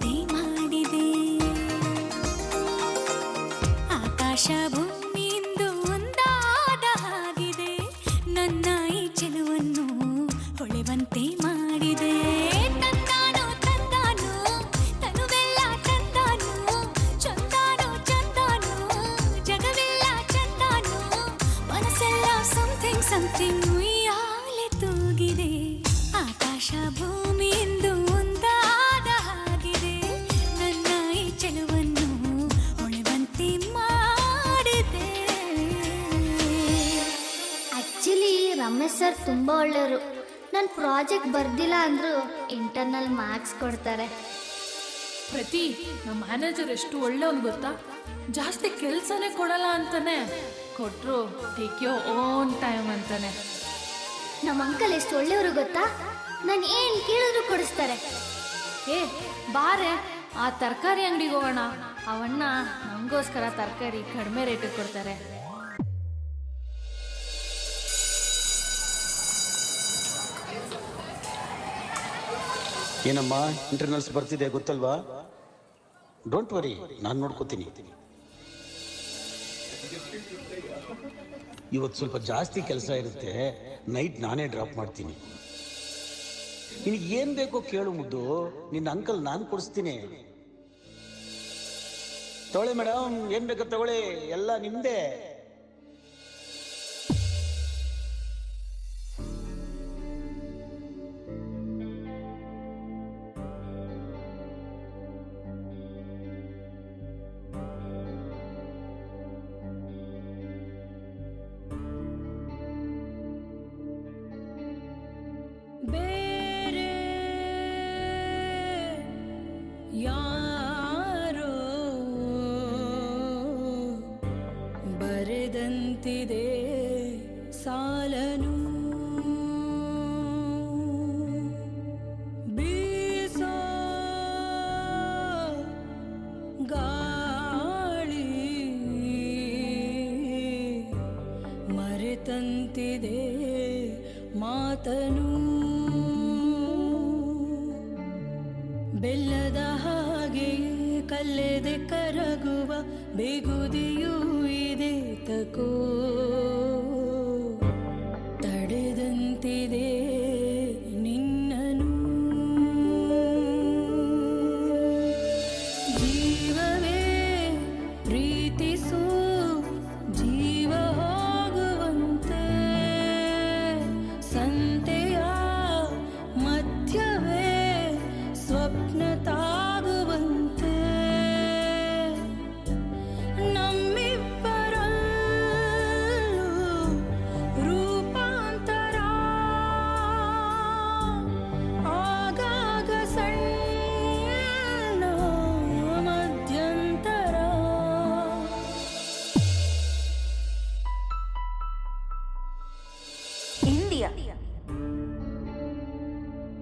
ಮಾಡಿದೆ. ಆಕಾಶ ಸರ್ ತುಂಬಾ ಒಳ್ಳೆಯವರು. ನನ್ನ ಪ್ರಾಜೆಕ್ಟ್ ಬರ್ದಿಲ್ಲ ಅಂದ್ರು ಇಂಟರ್ನಲ್ ಮಾರ್ಕ್ಸ್ ಕೊಡ್ತಾರೆ. ಪ್ರತಿ ನಮ್ಮ ಮ್ಯಾನೇಜರ್ ಎಷ್ಟು ಒಳ್ಳೆಯವನು ಗೊತ್ತಾ? ಜಾಸ್ತಿ ಕೆಲಸನೇ ಕೊಡಲ್ಲ ಅಂತಾನೆ. ಕೊಟ್ರು ಟೇಕ್ ಯೋ ಓನ್ ಟೈಮ್ ಅಂತಾನೆ. ನಮ್ಮ ಅಂಕಲ್ ಎಷ್ಟು ಒಳ್ಳೆಯವರು ಗೊತ್ತಾ? ನಾನು ಏನು ಕೇಳಿದ್ರು ಕೊಡಿಸ್ತಾರೆ. ಏ ಬಾರೆ ಆ ತರಕಾರಿ ಅಂಗಡಿಗೆ ಹೋಗೋಣ. ಅವಣ್ಣ ನಮಗೋಸ್ಕರ ತರಕಾರಿ ಕಡಿಮೆ ರೇಟಿಗೆ ಕೊಡ್ತಾರೆ. ಏನಮ್ಮ ಇಂಟರ್ನಲ್ಸ್ ಬರ್ತಿದೆ ಗೊತ್ತಲ್ವಾ? ಡೋಂಟ್ ವರಿ ನಾನು ನೋಡ್ಕೋತೀನಿ. ಇವತ್ತು ಸ್ವಲ್ಪ ಜಾಸ್ತಿ ಕೆಲಸ ಇರುತ್ತೆ ನೈಟ್ ನಾನೇ ಡ್ರಾಪ್ ಮಾಡ್ತೀನಿ. ನಿನಗೆ ಏನ್ ಬೇಕೋ ಕೇಳು ಮುದ್ದು, ನಿನ್ನ ಅಂಕಲ್ ನಾನು ಕೊಡಿಸ್ತೀನಿ. ತಗೊಳ್ಳಿ ಮೇಡಮ್ ಏನು ಬೇಕೋ ತಗೊಳ್ಳಿ, ಎಲ್ಲ ನಿಮ್ದೇ. ಮಾತನು ಬೆಲ್ಲದ ಹಾಗೆ ಕಲ್ಲೆದೆ ಕರಗುವ ಬಿಗುದಿಯೂ ಇದೆ ತಕೋ.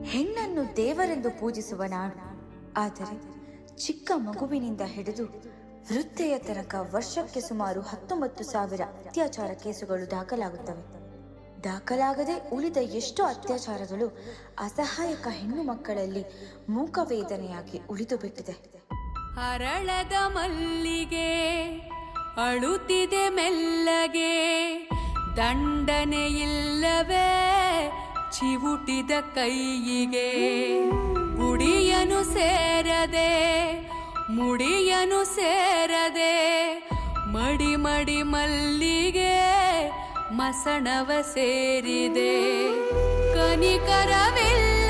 ಹೆಣ್ಣನ್ನು ದೇವರೆಂದು ಪೂಜಿಸುವ ನಾಡು ಆದರೆ ಚಿಕ್ಕ ಮಗುವಿನಿಂದ ಹಿಡಿದು ವೃತ್ತೆಯ ತನಕ ವರ್ಷಕ್ಕೆ ಸುಮಾರು ಹತ್ತೊಂಬತ್ತು ಸಾವಿರ ಅತ್ಯಾಚಾರ ಕೇಸುಗಳು ದಾಖಲಾಗುತ್ತವೆ. ದಾಖಲಾಗದೆ ಉಳಿದ ಎಷ್ಟೋ ಅತ್ಯಾಚಾರಗಳು ಅಸಹಾಯಕ ಹೆಣ್ಣು ಮಕ್ಕಳಲ್ಲಿ ಮೂಕವೇದನೆಯಾಗಿ ಉಳಿದು ಬಿಟ್ಟಿದೆ ಹರಳದ ಮಲ್ಲಿಗೆ ಅಳುತ್ತಿದೆ ಮೆಲ್ಲಗೆ ದಂಡನೆ ಇಲ್ಲವೇ ಚಿವುಟಿದ ಕೈಯಿಗೆ. ಗುಡಿಯನು ಸೇರದೆ ಮುಡಿಯನು ಸೇರದೆ ಮಡಿ ಮಡಿ ಮಲ್ಲಿಗೆ ಮಸಣವ ಸೇರಿದೆ. ಕನಿಕರವಿಲ್ಲದ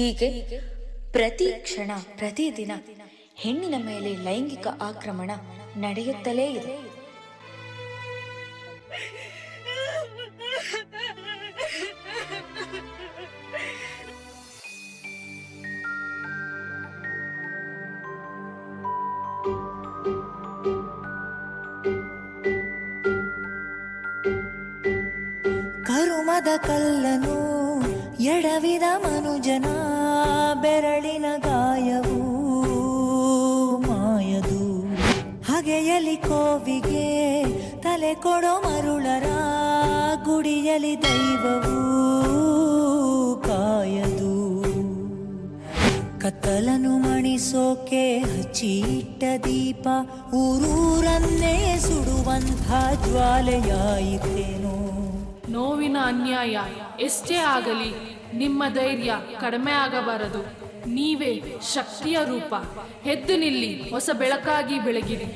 ಹೀಗೆ ಪ್ರತಿ ಕ್ಷಣ ಪ್ರತಿದಿನ ಹೆಣ್ಣಿನ ಮೇಲೆ ಲೈಂಗಿಕ ಆಕ್ರಮಣ ನಡೆಯುತ್ತಲೇ ಇದೆ. ಕರುಮದ ಕಲ್ಲನು ಎಡವಿದ ಮನುಜನ ಬೆರಳಿನ ಗಾಯವು ಮಾಯದು. ಹಗೆಯಲಿ ಕೋವಿಗೆ ತಲೆ ಕೊಡೋ ಮರುಳರ ಗುಡಿಯಲಿ ದೈವವು ಕಾಯದು. ಕತ್ತಲನು ಮಣಿಸೋಕೆ ಹಚ್ಚಿಟ್ಟ ದೀಪ, ಊರೂರನ್ನೇ ಸುಡುವಂಥ ಜ್ವಾಲೆಯಾಯಿತೇನೋ? ನೋವಿನ ಅನ್ಯಾಯ ಎಷ್ಟೇ ಆಗಲಿ, ನಿಮ್ಮ ಧೈರ್ಯ ಕಡಿಮೆ ಆಗಬಾರದು. ನೀವೇ ಶಕ್ತಿಯ ರೂಪ. ಹೆದ್ದು ನಿಲ್ಲಿ, ಹೊಸ ಬೆಳಕಾಗಿ ಬೆಳಗಿರಿ.